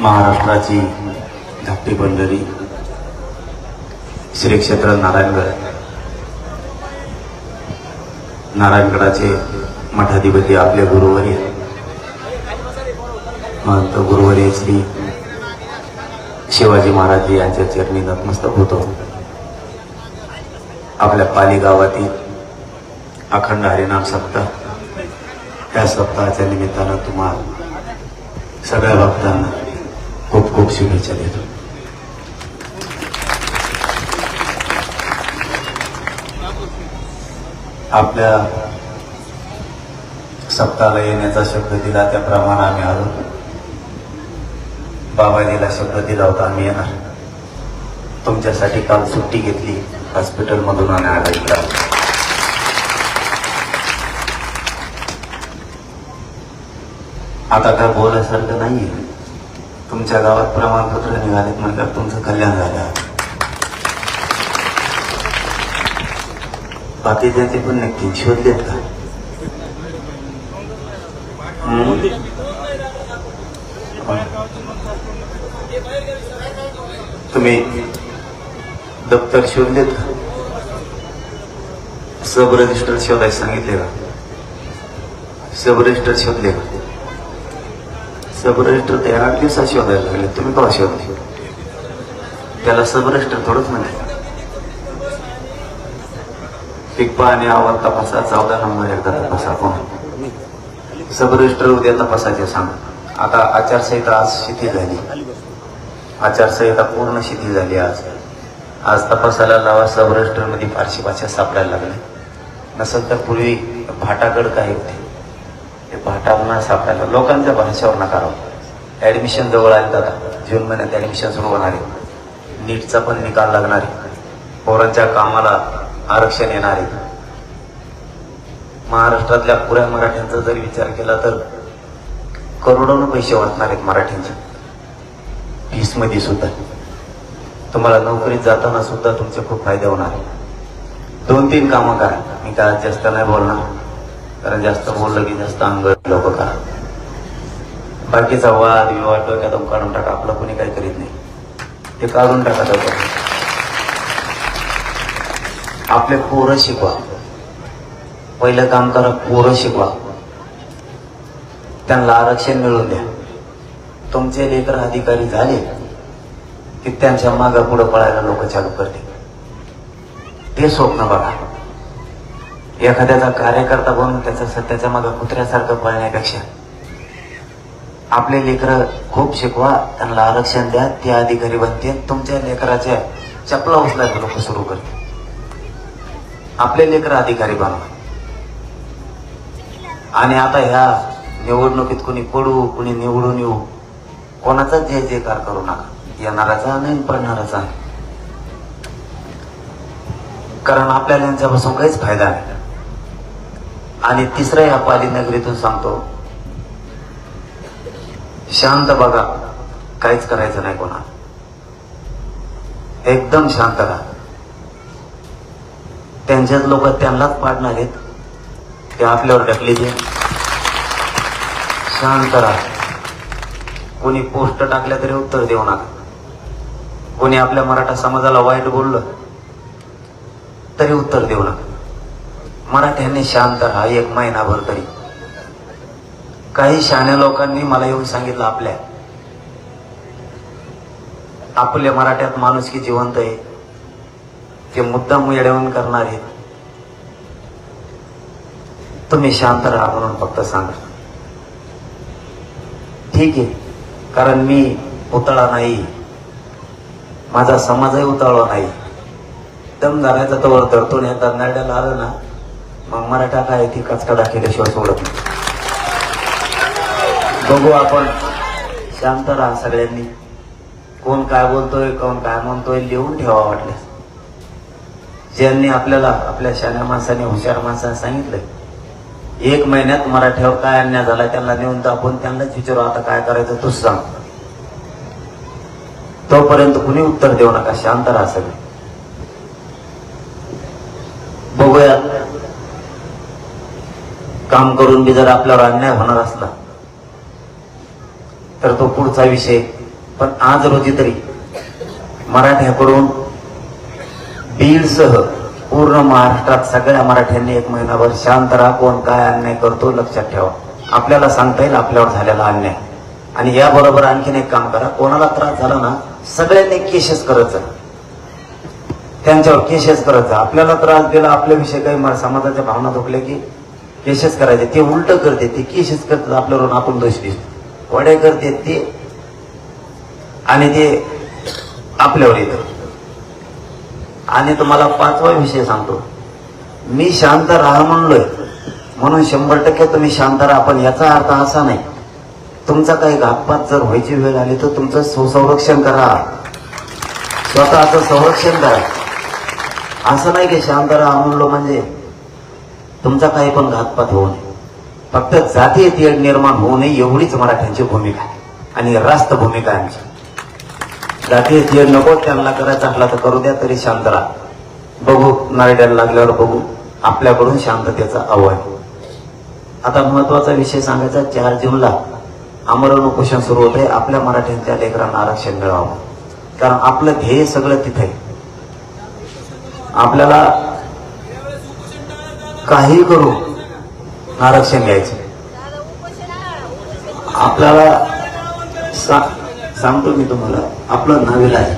महाराष्ट्राची धाकटी पंढरी. श्री क्षेत्र नारायणगड. नारायणगडाचे मठाधिपती आपले गुरुवर्य. महंत गुरुवर्य श्री शिवाजी महाराज यांच्या चरणी नतमस्तक होतो. आपल्या पाली गावातील अखंड हरिनाम सप्ताह या सप्ताहाच्या निमित्तानं तुम्हाला सगळ्या भक्तांना खूप खूप शुभेच्छा देतो. आपल्या सप्ताहाला येण्याचा शब्द दिला त्याप्रमाणे आम्ही आलो. बाबाजीला शब्द दिला होता आम्ही येणार. तुमच्यासाठी काल सुट्टी घेतली हॉस्पिटलमधून आणि आला आता काय बोलायसारखं नाहीये. तुमच्या गावात प्रमाणपत्र निघालेत म्हणल्यावर तुमचं कल्याण झालं. बाकी त्याचे पण नक्की शोधलेत का? तुम्ही दप्तर शोधलेत का? सब रजिस्टर शोधायला सांगितले का? सब रजिस्टर शोधले का? सब रजिस्टर ते आठ दिवसात शोधायला लागले. तुम्ही केव्हा शोधले त्याला सब रजिस्टर थोडंच म्हणते पिकपा आणि आवाज तपासा चौदा नंबर एकदा तपासा कोण? सब रजिस्टर उद्या तपासायचे सांग. आता आचारसंहिता आज शिथिल झाली. आचारसंहिता पूर्ण शिथिल झाली आज. आज तपासाला लावा सबमध्ये फारशी भाषा सापडायला लागली. नसेल तर पूर्वी भाटाकड काय होते. ते भाटांना सापडायला लोकांच्या भाषेवर नकारावं ऍडमिशन जवळ आले दादा. जून महिन्यात ऍडमिशन सुरू होणार आहे. नीटचा पण निकाल लागणार आहे. पोरांच्या कामाला आरक्षण येणार आहे. महाराष्ट्रातल्या पुऱ्या मराठ्यांचा जर विचार केला तर करोडोनं पैसे वाचणार आहेत मराठ्यांचे. फीसमध्ये सुद्धा. तुम्हाला नोकरीत जाताना सुद्धा तुमचे खूप फायदे होणार दोन तीन कामं करा. मी काय जास्त नाही बोलणार. कारण जास्त बोललं की जास्त अंग लोक करा बाकीचा वाद विवाद डोक्यात काढून टाका आपलं कोणी काही करीत नाही. ते काढून टाका डोक्यात. आपले पोरं शिकवा. पहिलं काम करा पोरं शिकवा. त्यांना आरक्षण मिळवून द्या. तुमचे लेकर अधिकारी झाले की त्यांच्या मागं पुढं पळायला लोक चालू करतील. ते स्वप्न बघा. एखाद्याचा कार्यकर्ता बनून त्याचा सत्याच्या मागं कुत्र्यासारखं पळण्यापेक्षा. आपले लेकर खूप शिकवा त्यांना आरक्षण द्या ते अधिकारी बनते तुमच्या लेकराच्या चपला उचलायचं लोक सुरू करते आपले लेकर अधिकारी बनवा. आणि आता ह्या निवडणुकीत कोणी पडू कोणी निवडून येऊ कोणाचा जय जयकार करू नका. येणाराचा नाही पडणाराचा कारण आपल्याला यांच्यापासून काहीच फायदा नाही. आणि तिसरं या पाली नगरीतून सांगतो शांत बघा काहीच करायचं नाही कोणा एकदम शांत राहा. त्यांच्याच लोक त्यांनाच पाडणार आहेत ते आपल्यावर ढकले दे शांत राहा. कोणी पोस्ट टाकल्या तरी उत्तर देऊ नका. कोणी आपल्या मराठा समाजाला वाईट बोललं तरी उत्तर देऊ नका. मराठ्यांनी शांत राहा एक महिनाभर तरी. काही शहाण्या लोकांनी मला येऊन सांगितलं आपल्या. आपल्या मराठ्यात माणूस की जिवंत आहे? ते मुद्दाम येड्यावून करणार आहेत. तुम्ही शांत राहा म्हणून फक्त सांगा. ठीक आहे कारण मी उतळा नाही. माझा समाजही उतळला नाही. दम धरायचा तवर धरतो नाही एकदा नरड्याला आलं ना मग मराठा काय ती कचका केल्याशिवाय सोडत नाही. बघू आपण. शांत राहा सगळ्यांनी. कोण काय बोलतोय कोण काय म्हणतोय लिहून ठेवा वाटल्यास ज्यांनी आपल्याला आपल्या शाण्या माणसाने हुशार माणसाने सांगितलंय एक महिन्यात मराठ्यावर काय अन्याय झाला त्यांना नेऊन दाखवून त्यांनाच विचारू आता काय करायचं तूच सांग. तोपर्यंत कुणी उत्तर देऊ नका शांत राहा सगळे. काम करून बी जर आपल्यावर अन्याय होणार असला तर तो पुढचा विषय. पण आज रोजी तरी मराठ्याकडून बीडसह पूर्ण महाराष्ट्रात सगळ्या मराठ्यांनी एक महिनाभर शांत राहा कोण काय अन्याय करतो लक्षात ठेवा. आपल्याला सांगता येईल आपल्यावर झालेला अन्याय. आणि याबरोबर आणखीन एक काम करा कोणाला त्रास झाला ना सगळ्यांनी केसेस करत जा. त्यांच्यावर केसेस करत जा. आपल्याला त्रास दिला आपल्याविषयी काही समाजाच्या भावना दुखल्या की केसेस करायचे. ते उलट करते ते केसेस करतात आपल्यावरून आपण दोष दिसतो. वड्या करते ते आणि ते आपल्यावर येतं. आणि तुम्हाला पाचवा विषय सांगतो. मी शांत राहा म्हणलोय. म्हणून शंभर टक्के तुम्ही शांत राहा पण याचा अर्थ असा नाही. तुमचा काही घातपात जर व्हायची वेळ आली तर तुमचं सुसंरक्षण करा. स्वतःचं संरक्षण करा. असं नाही की शांत राहा म्हणलो म्हणजे तुमचा काही पण घातपात होऊ नये. फक्त जातीय तेढ निर्माण होऊ नये एवढीच मराठ्यांची भूमिका आहे. आणि रास्त भूमिका आहे आमची. जातीय तेढ नको त्यांना करायचा असला तर करू द्या तरी शांत राहा. बघू नारड्याला लागल्यावर बघू. आपल्याकडून शांततेचा आव्हान. आता महत्त्वाचा विषय सांगायचा चार जूनला आमरण उपोषण सुरू होत आहे आपल्या मराठ्यांच्या लेकरांना आरक्षण मिळावं. कारण आपलं ध्येय सगळं तिथे आपल्याला काही करू आरक्षण घ्यायचं. आपल्याला सा- सांगतो मी तुम्हाला आपलं नाविलाज आहे.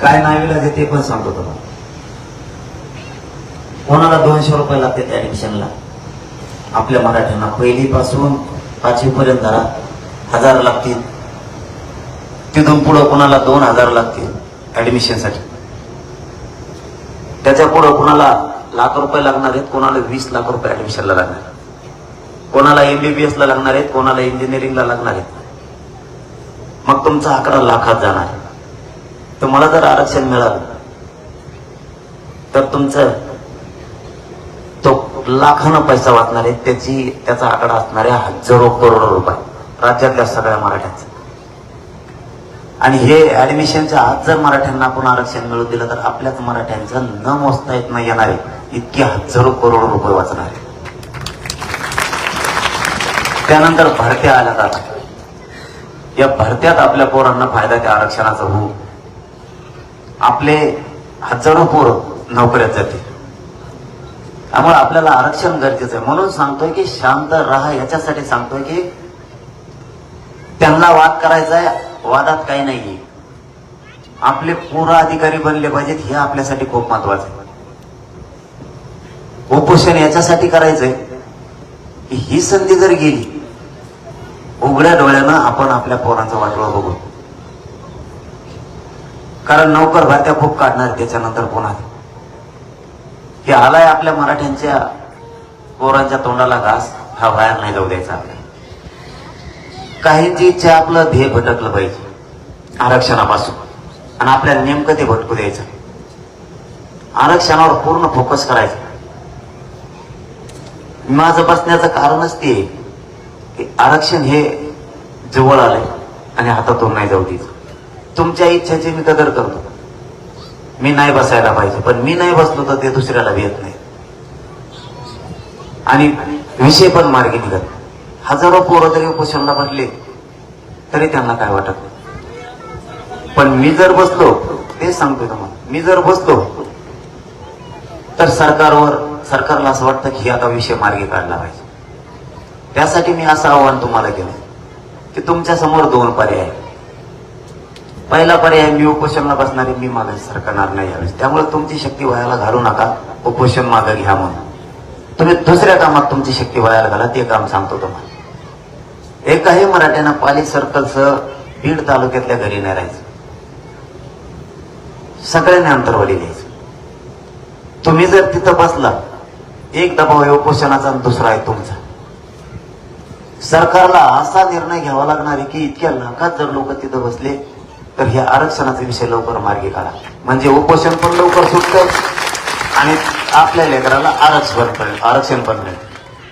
काय नाविलाज आहे ते पण सांगतो तुम्हाला. कोणाला दोनशे रुपये लागते ऍडमिशनला आपल्या मराठ्यांना पहिलीपासून पाचवी पर्यंत धरा हजार लागतील. तिथून पुढं कोणाला दोन हजार लागतील ऍडमिशनसाठी त्याच्या पुढं कोणाला लाख रुपये लागणार आहेत कोणाला वीस लाख रुपये ऍडमिशनला लागणार आहेत. कोणाला एमबीबीएस ला लागणार आहेत कोणाला इंजिनिअरिंगला लागणार आहेत. मग तुमचा आकडा लाखात जाणार आहे. तुम्हाला जर आरक्षण मिळालं तर तुमचं तो लाखानं पैसा वाचणार आहे त्याची त्याचा आकडा असणार आहे हजारो करोड रुपये राज्यातल्या सगळ्या मराठ्यांचा. आणि हे ऍडमिशनच्या आज जर मराठ्यांना आपण आरक्षण मिळवून दिलं तर आपल्याच मराठ्यांचं न मोजता येत नाही येणार आहे. इतके हजारो करोड रुपये वाचणार. त्यानंतर भरत्या आल्या जातात. या भरत्यात आपल्या पोरांना फायदा त्या आरक्षणाचा होऊ. आपले हजारो पोर नोकऱ्यात जाते त्यामुळे आपल्याला आरक्षण गरजेचं आहे. म्हणून सांगतोय की शांत राहा याच्यासाठी सांगतोय की त्यांना वाद करायचा आहे वादात काही नाहीये. आपले पूर्ण अधिकारी बनले पाहिजेत हे आपल्यासाठी खूप महत्वाचं आहे. उपोषण याच्यासाठी करायचंय. की ही संधी जर गेली उघड्या डोळ्यानं आपण आपल्या पोरांचा वाटोळा बघू. कारण नोकर भरत्या खूप काढणार त्याच्यानंतर पुन्हा. की आलाय आपल्या मराठ्यांच्या पोरांच्या तोंडाला घास हा बाहेर नाही जाऊ द्यायचा आपल्याला. काहींची इच्छा आपलं ध्येय भटकलं पाहिजे आरक्षणापासून. आणि आपल्याला नेमकं ते भटकू द्यायचं. आरक्षणावर पूर्ण फोकस करायचा. माझं बसण्याचं कारणच ते की आरक्षण हे जवळ आलंय आणि हातातून नाही जाऊ द्यायचं. तुमच्या इच्छेची मी कदर करतो. मी नाही बसायला पाहिजे पण मी नाही बसलो तर ते दुसऱ्याला येत नाही. आणि विषय पण मार्गी निघत हजारो पोरं जरी उपोषणला म्हटले तरी त्यांना काय वाटत नाही. पण मी जर बसलो ते सांगतो तुम्हाला मी जर बसलो तर सरकारवर सरकारला असं वाटतं की आता विषय मार्गी काढला पाहिजे. त्यासाठी मी असं आव्हान तुम्हाला केलं. की तुमच्यासमोर दोन पर्याय आहेत. पहिला पर्याय मी उपोषणला बसणारे मी मागे सरकारणार नाही यावेळेस. त्यामुळे तुमची शक्ती व्हायला घालू नका. उपोषण मागे घ्या म्हणून. तुम्ही दुसऱ्या कामात तुमची शक्ती व्हायला घाला ते काम सांगतो तुम्हाला. एकाही मराठ्यांना पाली सर्कलसह बीड तालुक्यातल्या घरी नाही राहायचं. सगळ्यांनी अंतरवाली घ्यायचं तुम्ही जर तिथं बसला एक दबाव आहे उपोषणाचा आणि दुसरा आहे तुमचा. सरकारला असा निर्णय घ्यावा लागणार आहे की इतक्या लाखात जर लोक तिथं बसले तर ह्या आरक्षणाचा विषय लवकर मार्गी काढा. म्हणजे उपोषण पण लवकर सुटत आणि आपल्या लेकराला आरक्षण पण आरक्षण पण मिळेल.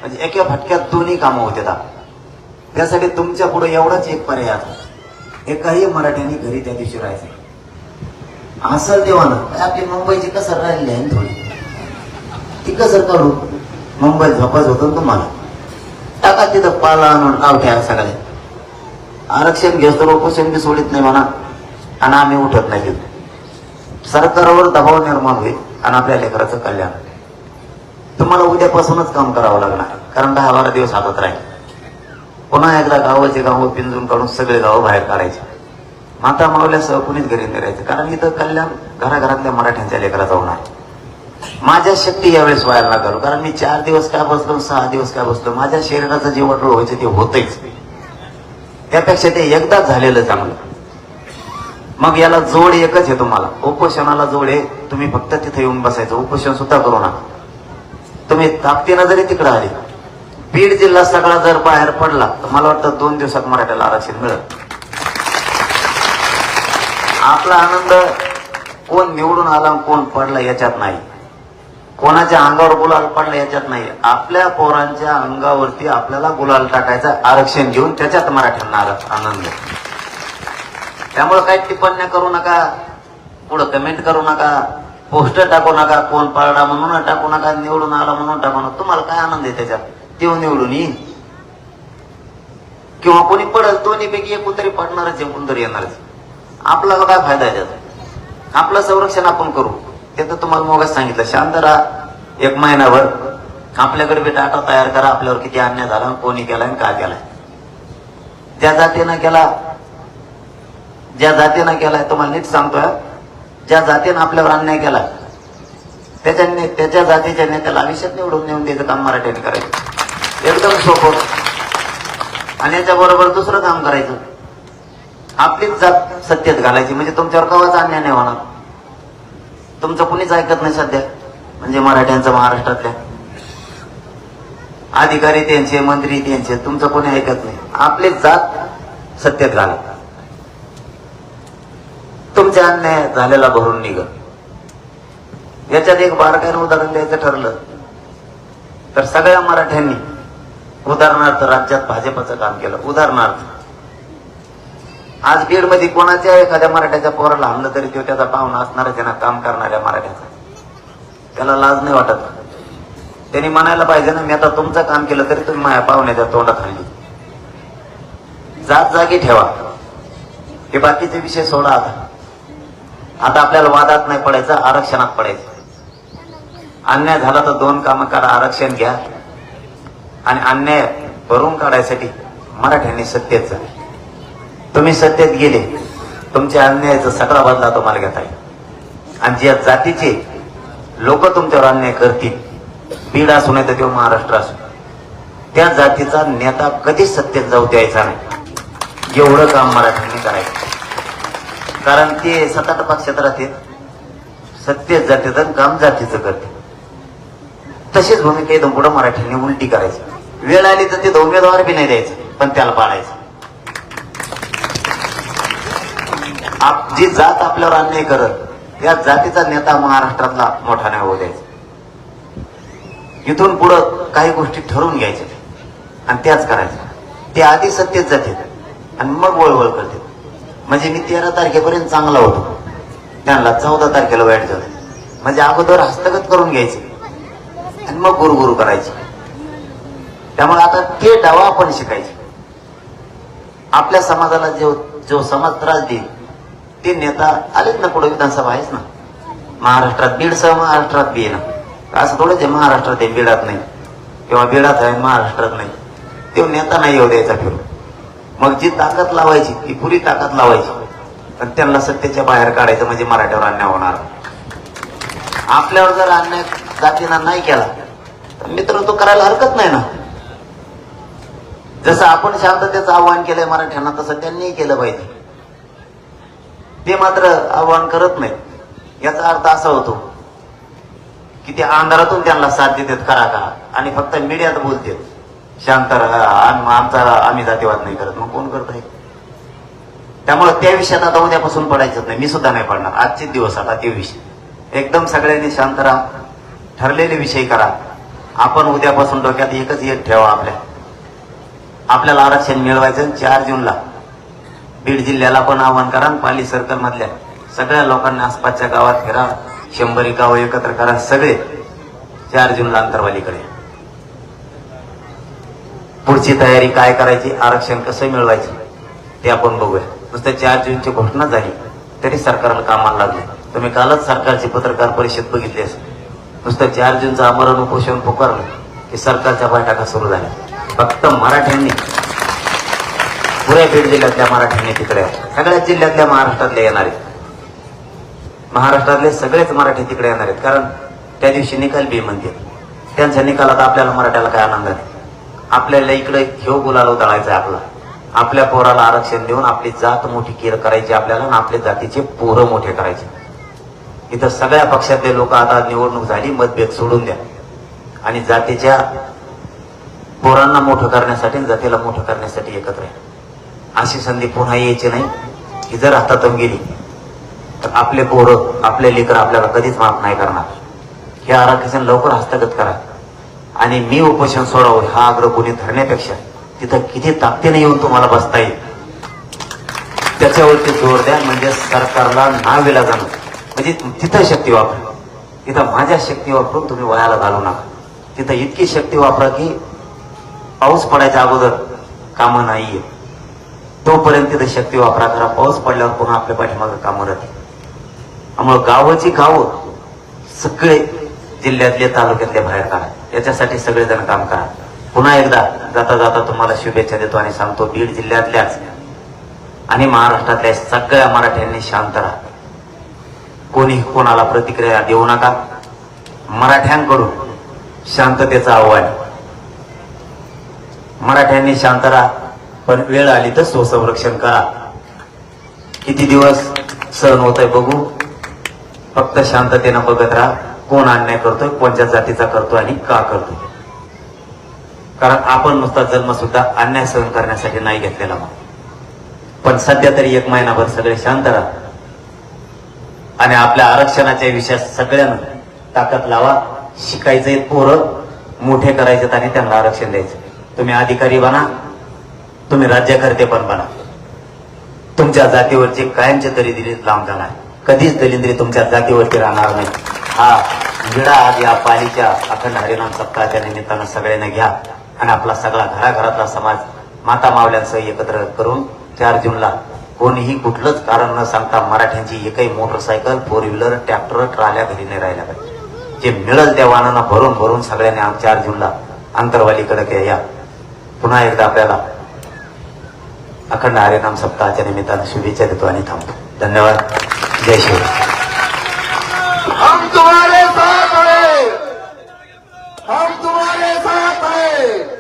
म्हणजे एका फटक्यात दोन्ही कामं होते त्यासाठी तुमच्यापुढे एवढाच एक पर्याय आता. एकाही मराठ्यांनी घरी त्या दिवशी राहायचं. असं देवानं ना आपली मुंबईची कसं राहिली आहे थोडी? ती कसर मुंबईत झोपाच होतं ना तुम्हाला? टाका तिथं पाला आणून गावठ्या सगळे. आरक्षण घेस तर उपोषण बी सोडित नाही म्हणा. आणि आम्ही उठत नाही तिथं. सरकारवर दबाव निर्माण होईल आणि आपल्या लेकराचं कल्याण. तुम्हाला उद्यापासूनच काम करावं लागणार कारण दहा बारा दिवस हातात राहील. पुन्हा एकदा गावाचे गावं पिंजून काढून सगळे गावं बाहेर काढायचे. माता मावल्यासह कुणीच घरी नाही कारण इथं कल्याण घराघरातल्या मराठ्यांच्या लेकराचा होणार. माझ्या शक्ती यावेळेस व्हायला लागलो कारण मी चार दिवस काय बसलो सहा दिवस काय बसलो माझ्या शरीराचं जे वडळ व्हायचं ते होतच त्यापेक्षा ते एकदाच झालेलं चांगलं. मग याला जोड एकच आहे तुम्हाला. उपोषणाला जोड आहे. तुम्ही फक्त तिथे येऊन बसायचं. उपोषण सुद्धा करू नका. तुम्ही ताकदीनं जरी तिकडे आले. बीड जिल्हा सगळा जर बाहेर पडला तर मला वाटतं दोन दिवसात मराठ्याला आरक्षण मिळत आपला आनंद कोण निवडून आला कोण पडला याच्यात नाही. कोणाच्या अंगावर गुलाल पडला याच्यात नाही. आपल्या पोरांच्या अंगावरती आपल्याला गुलाल टाकायचा आरक्षण घेऊन त्याच्यात मराठ्यांना आनंद. त्यामुळे काही टिप्पण्या करू नका पुढं कमेंट करू नका पोस्टर टाकू नका कोण पाळडा म्हणून टाकू नका निवडून आला म्हणून टाकू नका. तुम्हाला काय आनंद आहे त्याच्यात? तेव्हा निवडून येईन. किंवा कोणी पडल दोन्हीपैकी एकूण तरी पडणारच एकूण तरी येणारच. आपला काय फायदा आहे त्याचा? आपलं संरक्षण आपण करू. ते तर तुम्हाला मोगाच सांगितलं. शांत राहा एक महिनाभर आपल्याकडे बी डाटा तयार करा आपल्यावर किती अन्याय झाला कोणी केलाय आणि का केलाय ज्या जातीनं केला ज्या जातीनं केलाय तुम्हाला नीट सांगतोय ज्या जातीनं आपल्यावर अन्याय केला त्याच्याने त्याच्या जातीच्या नेत्याला आयुष्यात निवडून नेऊन त्याचं काम मराठ्याने करायचं. एकदम सोपं. आणि याच्या बरोबर दुसरं काम करायचं. आपलीच जात सत्तेत घालायची म्हणजे तुमच्यावर कवाच अन्याय नाही होणार. तुमचं कुणीच ऐकत नाही सध्या? म्हणजे मराठ्यांचं महाराष्ट्रातल्या? अधिकारी त्यांचे मंत्री त्यांचे तुमचं कोणी ऐकत नाही? आपली जात सत्तेत घाला तुमच्या अन्याय झालेला भरून निघ याच्यात एक बारकाईनं उदाहरण द्यायचं ठरलं तर सगळ्या मराठ्यांनी उदाहरणार्थ राज्यात भाजपचं काम केलं. उदाहरणार्थ आज बीडमध्ये कोणाच्या एखाद्या मराठ्याच्या पोराला आणलं तरी तो त्याचा पाहुणा असणारच त्यांना ना काम करणाऱ्या मराठ्याचा. त्याला लाज नाही वाटत. त्यांनी म्हणायला पाहिजे ना मी आता तुमचं काम केलं तरी तुम्ही माझ्या पाहुण्याच्या तोंडात हल्ली जात जागी ठेवा. हे बाकीचे विषय सोडा आता. आता आपल्याला वादात नाही पडायचं आरक्षणात पडायचं. अन्याय झाला तर दोन कामं करा आरक्षण घ्या. आणि अन्याय भरून काढायसाठी मराठ्यांनी सत्तेत जा. तुम्ही सत्तेत गेले तुमच्या अन्यायाचा सगळा बदला तुम्हाला घेता येईल. आणि ज्या जातीचे लोक तुमच्यावर अन्याय करतील बीड असू नाही तर किंवा महाराष्ट्र असू त्या जातीचा नेता कधीच सत्तेत जाऊ द्यायचा नाही. एवढं काम मराठ्यांनी करायचं. कारण ते सतत पक्षात राहते सत्तेत जाते तर काम जातीचं करते तशीच भूमिका इथून पुढे मराठ्यांनी उलटी करायची. वेळ आली तर ते उमेदवार बी नाही द्यायचं पण त्याला पाडायचं. आप जी जात आपल्यावर अन्याय करत या जातीचा नेता महाराष्ट्रातला मोठा नाही होऊ द्यायचा. इथून पुढं काही गोष्टी ठरवून घ्यायच्या. आणि त्याच करायच्या ते आधी सत्तेत जाते आणि मग वळवळ करते म्हणजे मी तेरा तारखेपर्यंत चांगला होतो. त्यांना चौदा तारखेला वाईट झालं. म्हणजे अगोदर हस्तगत करून घ्यायचे. आणि मग गुरु गुरु करायचे. त्यामुळे आता ते डावा आपण शिकायचे. आपल्या समाजाला जो जो समाज त्रास देईल ते नेता आलेच ना पुढे विधानसभा आहेच ना. महाराष्ट्रात बीड सह महाराष्ट्रात बी ना. असं थोडंच आहे महाराष्ट्रात आहे बीडात नाही. किंवा बीडात आहे महाराष्ट्रात नाही. तो नेता नाही येऊ द्यायचा फिरून. मग जी ताकद लावायची ती पुरी ताकद लावायची. पण त्यांना सत्तेच्या बाहेर काढायचं म्हणजे मराठ्यावर अन्याय होणार. आपल्यावर जर अन्याय जातीनं नाही केला तर मित्र तो करायला हरकत नाही ना. जसं आपण शांततेचं आव्हान केलंय मराठ्यांना तसं त्यांनीही केलं पाहिजे. ते मात्र आव्हान करत नाही. याचा अर्थ असा होतो की ते अंधारातून त्यांना साथ देतात करा का आणि फक्त मीडियात बोलतात. शांत आमचा आम्ही जातीवाद नाही करत. मग कोण करत आहे? त्यामुळे त्या विषयात आता उद्यापासून पडायचंच नाही. मी सुद्धा नाही पडणार. आजचे दिवस आता ते विषय. एकदम सगळ्यांनी शांत राहा. ठरलेले विषय करा. आपण उद्यापासून डोक्यात एकच एक ठेवा आपल्या. आपल्याला आरक्षण मिळवायचं चार जूनला बीड जिल्ह्याला पण आव्हान करा पाली सर्कल मधल्या सगळ्या लोकांना आसपासच्या गावात फिरा. शंभरी गाव एकत्र करा सगळे. चार जूनला अंतरवालीकडे. पुढची तयारी काय करायची आरक्षण कसं मिळवायचं ते आपण बघूया. नुसतं चार जूनची घोषणा झाली तरी सरकारला कामाला लागले. तुम्ही कालच सरकारची पत्रकार परिषद बघितली असेल. नुसतं चार जूनचं आमरण उपोषण पुकारलं की सरकारच्या बैठका सुरू झाल्या. फक्त मराठ्यांनी पुऱ्या बीड जिल्ह्यातल्या मराठ्यांनी तिकडे सगळ्याच जिल्ह्यातल्या महाराष्ट्रातल्या येणार आहेत. महाराष्ट्रातले सगळेच मराठी तिकडे येणार आहेत. कारण त्या दिवशी निकाल बी म्हणते त्यांच्या निकालात आपल्याला मराठ्याला काय आनंद नाही आपल्याला इकडे घेऊ गुलाल दळायचा आपला. आपल्या पोराला आरक्षण देऊन आपली जात मोठी केर करायची आपल्याला आणि आपल्या जातीचे पोरं मोठे करायचे. इथं सगळ्या पक्षातले लोक आता निवडणूक झाली मतभेद सोडून द्या. आणि जातीच्या पोरांना मोठं करण्यासाठी जातीला मोठं करण्यासाठी एकत्र आहे अशी संधी पुन्हा यायची नाही. ही जर हातातून गेली तर आपले पोरं आपले लेकर आपल्याला कधीच माफ नाही करणार. हे आरक्षण लवकर हस्तगत करा. आणि मी उपोषण सोडावं हा आग्रह कोणी धरण्यापेक्षा तिथं किती ताकदीने येऊन तुम्हाला बसता येईल. त्याच्यावरती जोर द्या म्हणजे सरकारला नावेला जाणं. म्हणजे तिथं शक्ती वापरा. तिथं माझ्या शक्ती वापरून तुम्ही वयाला घालू नका. तिथं इतकी शक्ती वापरा की पाऊस पडायच्या अगोदर कामं नाहीये. तोपर्यंत तिथं शक्ती वापरा करा पाऊस पडल्यावर पुन्हा आपल्या पाठीमागं कामं राहते त्यामुळं गावाची गावं सगळे जिल्ह्यातले तालुक्यातले बाहेर काढा. याच्यासाठी सगळेजण काम करा. पुन्हा एकदा जाता जाता तुम्हाला शुभेच्छा देतो आणि सांगतो बीड जिल्ह्यातल्याच आणि महाराष्ट्रातल्या सगळ्या मराठ्यांनी शांत राहा. कोणी कोणाला प्रतिक्रिया देऊ नका. मराठ्यांकडून शांततेचं आव्हान. मराठ्यांनी शांत राहा. पण वेळ आली तर स्वसंरक्षण करा. किती दिवस सहन होत आहे बघू. फक्त शांततेनं बघत राहा. कोण अन्याय करतोय कोणत्या जातीचा करतो आणि का करतो कारण आपण नुसता जन्म सुद्धा अन्याय सहन करण्यासाठी नाही घेतलेला मग पण सध्या तरी एक महिनाभर सगळे शांत राहा. आणि आपल्या आरक्षणाच्या विषयात सगळ्यांना ताकद लावा. शिकायचे पोरं मोठे करायचे आणि त्यांना आरक्षण द्यायचं तुम्ही अधिकारी बना. तुम्ही राज्यकर्ते पण बना. तुमच्या जातीवरची कायमचे तरी दिलीत लांब जाणार. कधीच दलिंद्री तुमच्या जातीवरती राहणार नाही. हा विडा आज या पालीच्या अखंड हरिनाम सप्ताहाच्या निमित्तानं सगळ्यांना घ्या आणि आपला सगळा घराघरातला समाज माता मावल्यांसह एकत्र करून चार जूनला कोणीही कुठलंच कारण न सांगता मराठ्यांची एकही मोटरसायकल फोर व्हीलर ट्रॅक्टर ट्राल्या घरी नाही राहिल्या पाहिजे. जे मिळेल त्या वाहनांना भरून भरून सगळ्यांनी आम चार जूनला अंतरवालीकडे या. पुन्हा एकदा आपल्याला अखंड आर्यनाम सप्ताहाच्या निमित्तानं शुभेच्छा देतो आणि थांबतो. धन्यवाद. जय शिवराय हम तुम्हारे साथ हैं हम तुम्हारे साथ हैं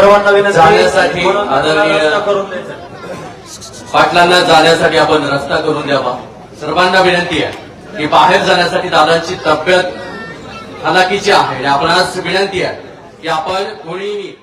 सर्वांना विनंती जाण्यासाठी आदरणीय- पाटलांना जाण्यासाठी आपण रस्ता करून द्यावा. सर्वांना विनंती आहे की बाहेर जाण्यासाठी दादांची तब्येत हालाकीची आहे. आणि आपणास विनंती आहे की आपण कोणीही